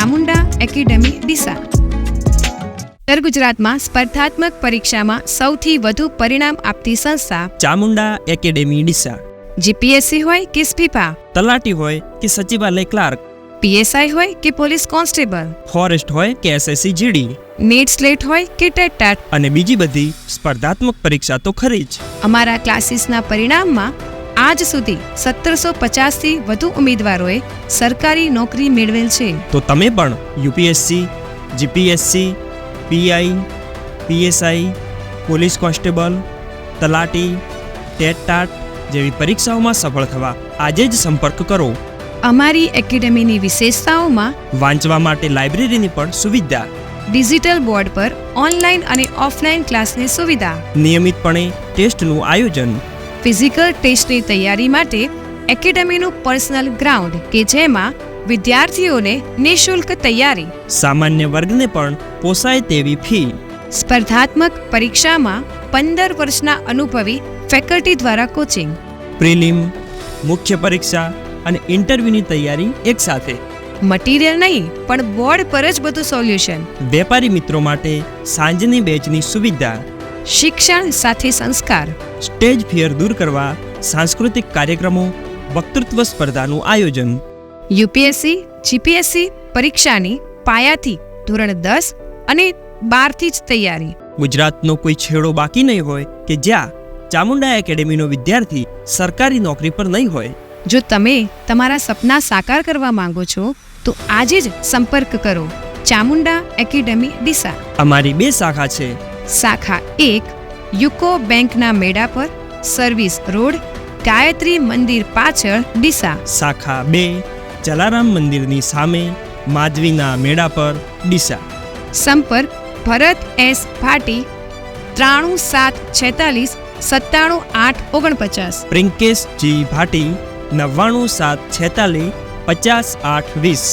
Chamunda academy Deesa. ઉત્તર ગુજરાતમાં સ્પર્ધાત્મક પરીક્ષામાં સૌથી વધુ પરિણામ આપતી સંસ્થા ચામુંડા એકેડેમી ડીસા. જીપીએસસી હોય કે સ્પીપા તલાટી હોય કે સચિવાલય ક્લાર્ક? પીએસઆઈ હોય કે પોલીસ કોન્સ્ટેબલ? ફોરેસ્ટ હોય કે એસએસસી જીડી? નેટ સ્લેટ હોય કે ટેટ ટાટ? અને બીજી બધી સ્પર્ધાત્મક પરીક્ષા તો ખરી જ. અમારા ક્લાસીસના પરિણામમાં આજ સુધી સત્તરસો પચાસથી વધુ ઉમેદવારોએ સરકારી નોકરી મેળવેલ છે. તો તમે પણ UPSC GPSC PI PSI police constable તલાટી ટેટ ટાટ જેવી પરીક્ષાઓમાં સફળ થવા આજે જ સંપર્ક કરો. અમારી એકેડેમીની વિશેષતાઓમાં વાંચવા માટે લાઇબ્રેરીની પણ સુવિધા. ડિજિટલ બોર્ડ પર ઓનલાઈન અને ઓફલાઈન ક્લાસની સુવિધા. નિયમિતપણે ટેસ્ટનું આયોજન. ફિઝિકલ ટેસ્ટની તૈયારી માટે એકેડેમીનું પર્સનલ ગ્રાઉન્ડ કે જેમાં વિદ્યાર્થીઓને નિઃશુલ્ક તૈયારી સામાન્ય વર્ગને પણ પોસાય તેવી ફી. સ્પર્ધાત્મક પરીક્ષામાં પંદર વર્ષના અનુભવી ફેકલ્ટી દ્વારા કોચિંગ. પ્રિલિમ મુખ્ય પરીક્ષા અને ઇન્ટરવ્યૂની તૈયારી એકસાથે. મટીરિયલ નહીં પણ બોર્ડ પર જ બધું સોલ્યુશન. વેપારી મિત્રો માટે સાંજની બેચની સુવિધા. શિક્ષણ સાથે સંસ્કાર. સ્ટેજ ફિયર દૂર કરવા સાંસ્કૃતિક કાર્યક્રમો વક્તૃત્વ સ્પર્ધાનું આયોજન. યુપીએસસી જીપીએસસી પરીક્ષાની પાયાથી ધોરણ દસ અને બારથી જ તૈયારી. ગુજરાતનો કોઈ છેડો બાકી નહીં હોય કે જ્યાં ચામુંડા એકેડેમીનો વિદ્યાર્થી સરકારી નોકરી પર નહીં હોય. જો તમે તમારા સપના સાકાર કરવા માંગો છો તો આજે જ સંપર્ક કરો. ચામુંડા એકેડેમી ડીસા અમારી બે શાખા છે શાખા એક યુકો બેંકના મેળા પર સર્વિસ રોડ ગાયત્રી મંદિર પાછળ ડીસા. શાખા બે જલારામ મંદિરની સામે માધવીના મેળા પર ડીસા. સંપર્ક ભરત એસ ભાટી ત્રાણું સાત છેતાલીસ સત્તાણું આઠ ઓગણપચાસ. પ્રિંકેશ જી ભાટી નવ્વાણું સાત છેતાલીસ પચાસ આઠ વીસ.